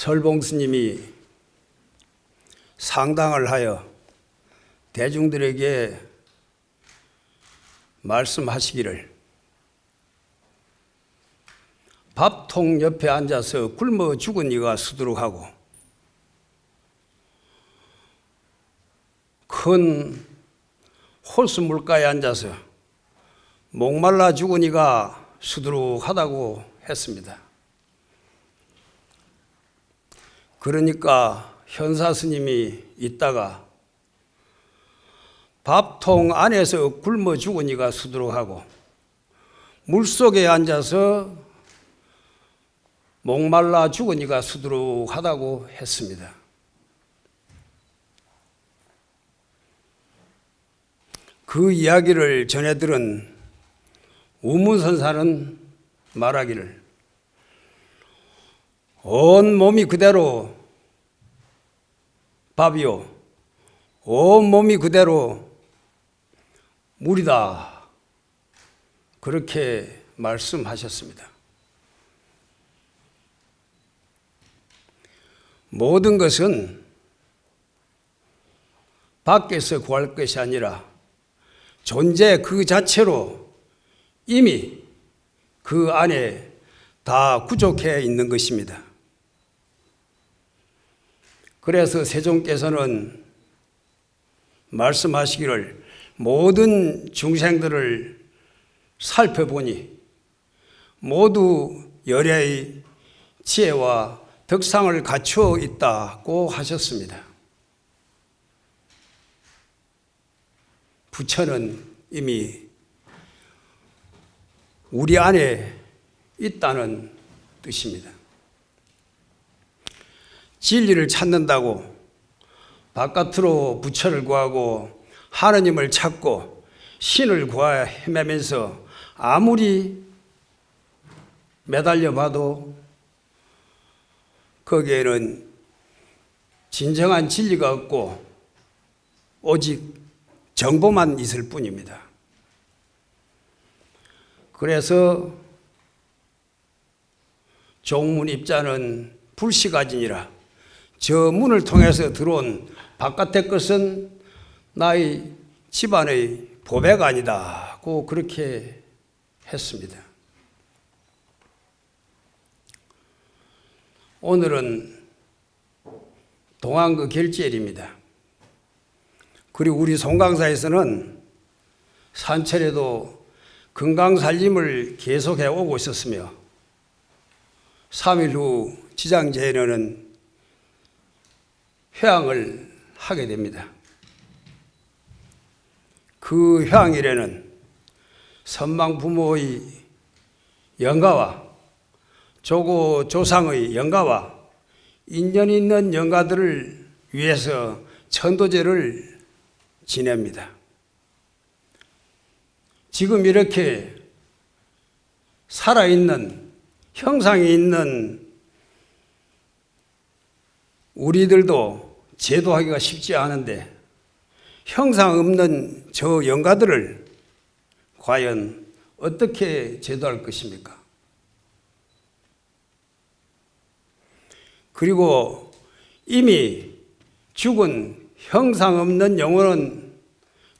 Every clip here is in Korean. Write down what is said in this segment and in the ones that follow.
설봉 스님이 상당을 하여 대중들에게 말씀하시기를 밥통 옆에 앉아서 굶어 죽은 이가 수두룩하고 큰 호수 물가에 앉아서 목말라 죽은 이가 수두룩하다고 했습니다. 그러니까 현사 스님이 있다가 밥통 안에서 굶어 죽은 이가 수두룩하고 물 속에 앉아서 목말라 죽은 이가 수두룩하다고 했습니다. 그 이야기를 전해 들은 우문선사는 말하기를 온 몸이 그대로 밥이요 온 몸이 그대로 물이다 그렇게 말씀하셨습니다. 모든 것은 밖에서 구할 것이 아니라 존재 그 자체로 이미 그 안에 다 구족해 있는 것입니다. 그래서 세종께서는 말씀하시기를 모든 중생들을 살펴보니 모두 열애의 지혜와 덕상을 갖추어 있다고 하셨습니다. 부처는 이미 우리 안에 있다는 뜻입니다. 진리를 찾는다고 바깥으로 부처를 구하고 하느님을 찾고 신을 구하여 헤매면서 아무리 매달려 봐도 거기에는 진정한 진리가 없고 오직 정보만 있을 뿐입니다. 그래서 종문 입자는 불시가진이라 저 문을 통해서 들어온 바깥의 것은 나의 집안의 보배가 아니다고 그렇게 했습니다. 오늘은 동안그 결제일입니다. 그리고 우리 송강사에서는 산철에도 건강 살림을 계속해 오고 있었으며 3일 후 지장제에는 회항을 하게 됩니다. 그 회항일에는 선망 부모의 영가와 조고 조상의 영가와 인연 있는 영가들을 위해서 천도제를 지냅니다. 지금 이렇게 살아있는 형상이 있는 우리들도 제도하기가 쉽지 않은데 형상 없는 저 영가들을 과연 어떻게 제도할 것입니까? 그리고 이미 죽은 형상 없는 영혼은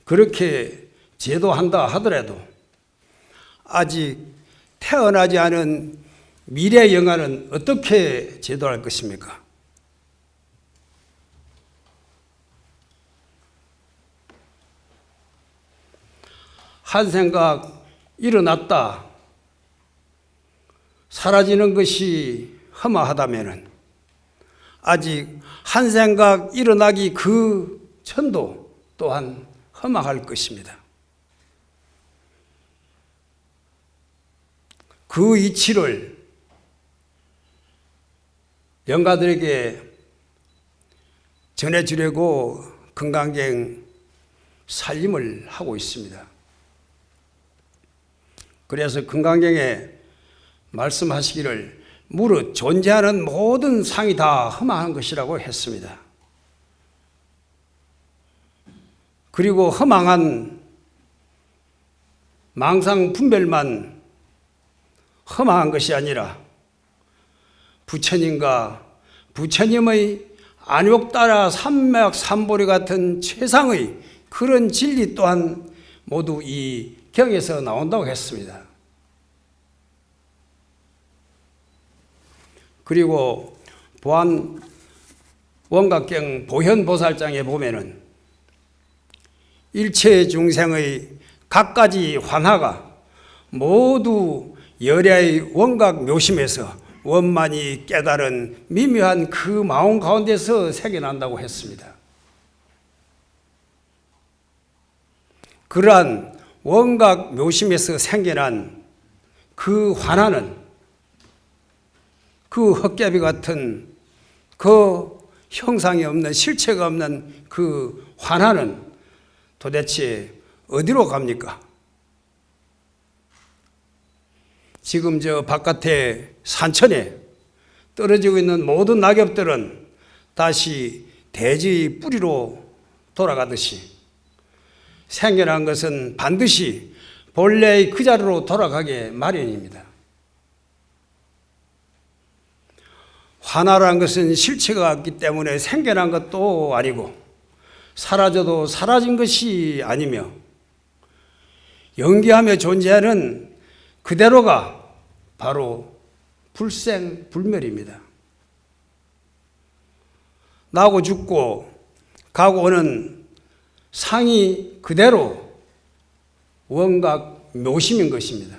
그렇게 제도한다 하더라도 아직 태어나지 않은 미래 영혼은 어떻게 제도할 것입니까? 한 생각 일어났다. 사라지는 것이 허마하다면 아직 한 생각 일어나기 그 천도 또한 허망할 것입니다. 그 이치를 영가들에게 전해주려고 건강경 살림을 하고 있습니다. 그래서 건강경에 말씀하시기를 무릇 존재하는 모든 상이 다 험한 것이라고 했습니다. 그리고 허망한 망상 분별만 허망한 것이 아니라 부처님과 부처님의 안욕 따라 삼맥 삼보리 같은 최상의 그런 진리 또한 모두 이 경에서 나온다고 했습니다. 그리고 보안 원각경 보현보살장에 보면은 일체 중생의 각가지 환화가 모두 열야의 원각 묘심에서 원만히 깨달은 미묘한 그 마음 가운데서 생겨난다고 했습니다. 그러한 원각 묘심에서 생겨난 그 환화는 그 헛개비 같은 그 형상이 없는 실체가 없는 그 환화는 도대체 어디로 갑니까? 지금 저 바깥에 산천에 떨어지고 있는 모든 낙엽들은 다시 대지의 뿌리로 돌아가듯이 생겨난 것은 반드시 본래의 그 자리로 돌아가게 마련입니다. 화나라는 것은 실체가 없기 때문에 생겨난 것도 아니고 사라져도 사라진 것이 아니며 연기하며 존재하는 그대로가 바로 불생 불멸입니다. 나고 죽고 가고 오는 상이 그대로 원각 묘심인 것입니다.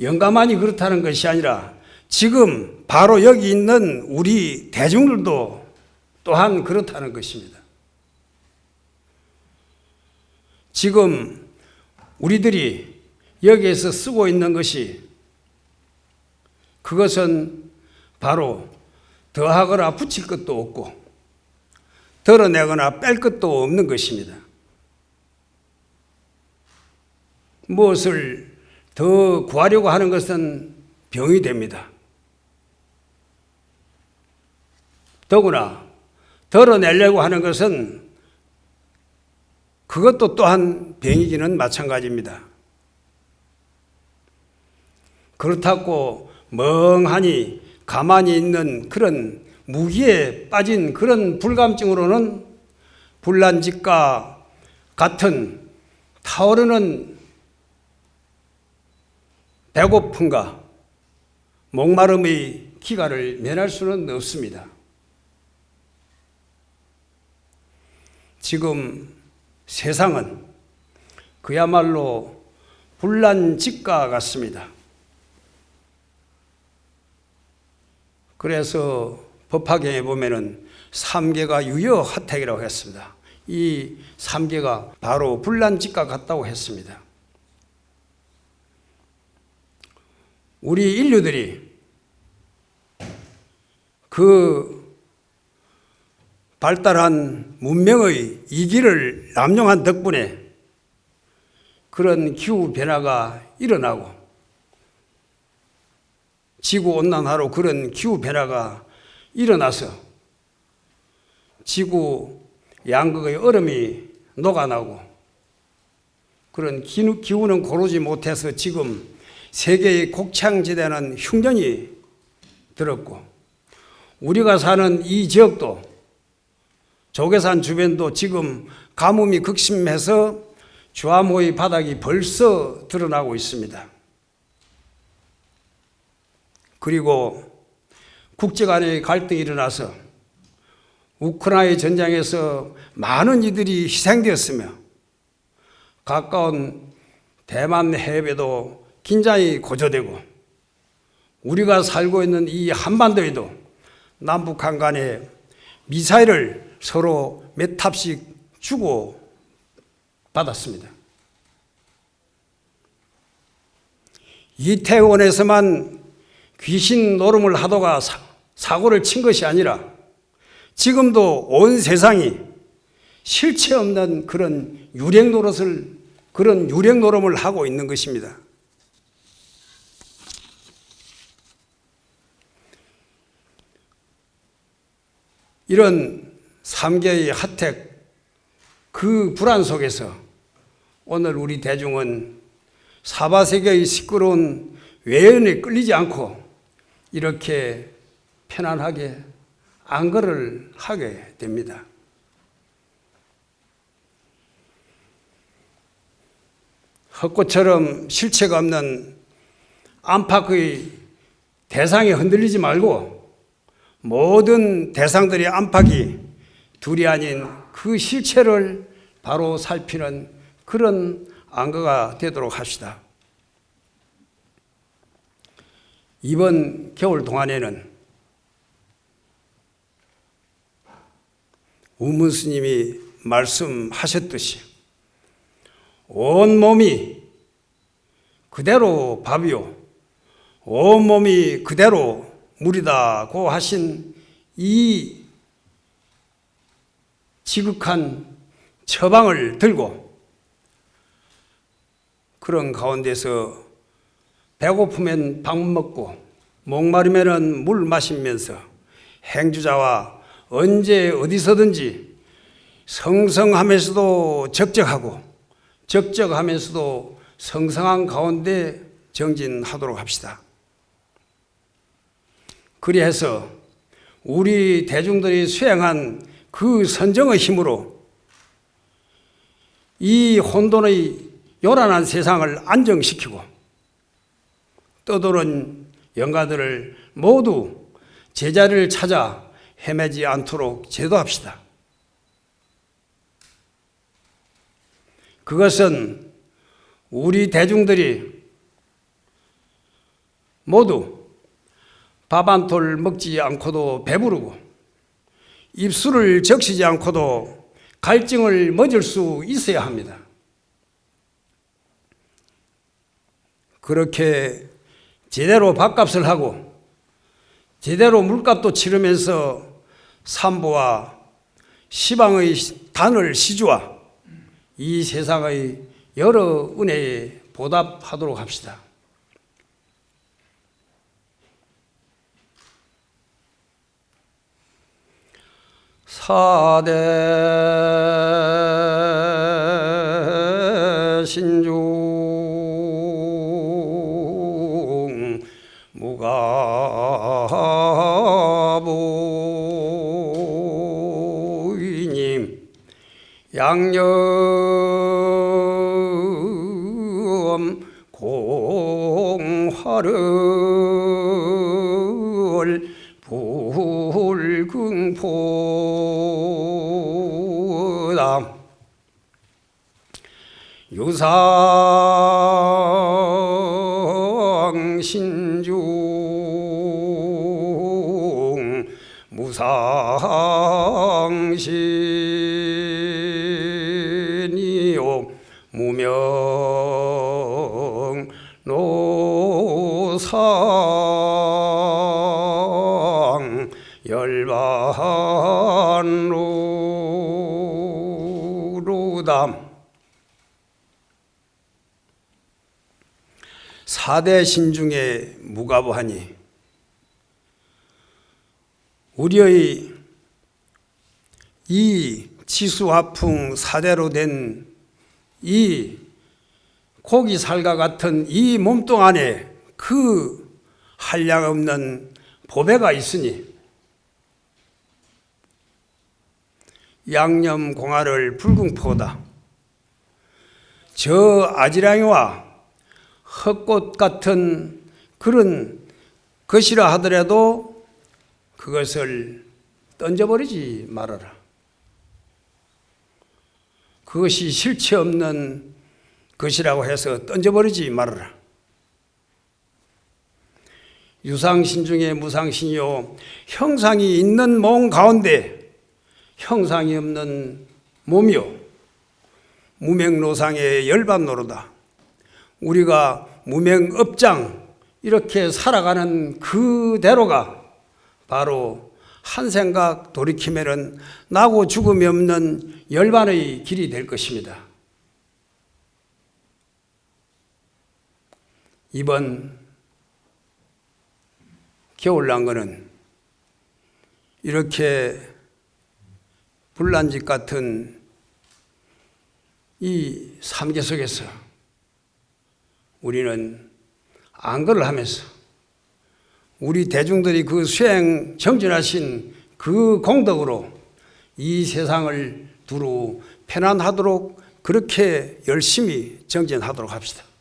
영감만이 그렇다는 것이 아니라 지금 바로 여기 있는 우리 대중들도 또한 그렇다는 것입니다. 지금 우리들이 여기에서 쓰고 있는 것이 그것은 바로 더하거나 붙일 것도 없고 덜어내거나 뺄 것도 없는 것입니다. 무엇을 더 구하려고 하는 것은 병이 됩니다. 더구나 덜어내려고 하는 것은 그것도 또한 병이기는 마찬가지입니다. 그렇다고 멍하니 가만히 있는 그런 무기에 빠진 그런 불감증으로는 불난직과 같은 타오르는 배고픔과 목마름의 기가를 면할 수는 없습니다. 지금 세상은 그야말로 불난직과 같습니다. 그래서 법화경에 보면은 삼계가 유여 화택이라고 했습니다. 이 삼계가 바로 불난직과 같다고 했습니다. 우리 인류들이 그 발달한 문명의 이기를 남용한 덕분에 그런 기후 변화가 일어나고 지구 온난화로 그런 기후 변화가 일어나서 지구 양극의 얼음이 녹아나고 그런 기후는 고르지 못해서 지금 세계의 곡창지대는 흉년이 들었고 우리가 사는 이 지역도 조계산 주변도 지금 가뭄이 극심해서 주암호의 바닥이 벌써 드러나고 있습니다. 그리고 국제 간의 갈등이 일어나서 우크라이나 전장에서 많은 이들이 희생되었으며 가까운 대만 해협에도 긴장이 고조되고 우리가 살고 있는 이 한반도에도 남북한 간에 미사일을 서로 몇 탑씩 주고 받았습니다. 이태원에서만 귀신 노름을 하다가 사고를 친 것이 아니라 지금도 온 세상이 실체 없는 그런 유령 노릇을 그런 유령 노름을 하고 있는 것입니다. 이런 삼계의 핫택 그 불안 속에서 오늘 우리 대중은 사바세계의 시끄러운 외연에 끌리지 않고 이렇게 편안하게 안거를 하게 됩니다. 헛꽃처럼 실체가 없는 안팎의 대상에 흔들리지 말고 모든 대상들의 안팎이 둘이 아닌 그 실체를 바로 살피는 그런 안거가 되도록 합시다. 이번 겨울 동안에는 우문 스님이 말씀하셨듯이 온 몸이 그대로 밥이요, 온 몸이 그대로 물이다고 하신 이 지극한 처방을 들고 그런 가운데서 배고프면 밥 먹고 목마르면 물 마시면서 행주자와 언제 어디서든지 성성하면서도 적적하고 적적하면서도 성성한 가운데 정진하도록 합시다. 그리해서 우리 대중들이 수행한 그 선정의 힘으로 이 혼돈의 요란한 세상을 안정시키고 떠도는 영가들을 모두 제자리를 찾아 헤매지 않도록 제도합시다. 그것은 우리 대중들이 모두 밥 한 톨 먹지 않고도 배부르고 입술을 적시지 않고도 갈증을 멎을 수 있어야 합니다. 그렇게 제대로 밥값을 하고 제대로 물값도 치르면서 삼보와 시방의 단을 시주와 이 세상의 여러 은혜에 보답하도록 합시다. 사대 신중 양념 공화를 불금포다 유상 신중 무상 신 노상 열반로로담. 사대 신 중에 무가부하니 우리의 이 치수화풍 사대로 된 이 고기 살과 같은 이 몸뚱 안에 그 한량 없는 보배가 있으니 양념 공화를 붉은 포다. 저 아지랑이와 헛꽃 같은 그런 것이라 하더라도 그것을 던져버리지 말아라. 그것이 실체 없는 것이라고 해서 던져버리지 말아라. 유상신 중에 무상신이요. 형상이 있는 몸 가운데 형상이 없는 몸이요. 무명노상의 열반노로다. 우리가 무명업장 이렇게 살아가는 그대로가 바로 한 생각 돌이키면은 나고 죽음이 없는 열반의 길이 될 것입니다. 이번 겨울난 거는 이렇게 불난집 같은 이 삼계 속에서 우리는 안거를 하면서 우리 대중들이 그 수행 정진하신 그 공덕으로 이 세상을 두루 편안하도록 그렇게 열심히 정진하도록 합시다.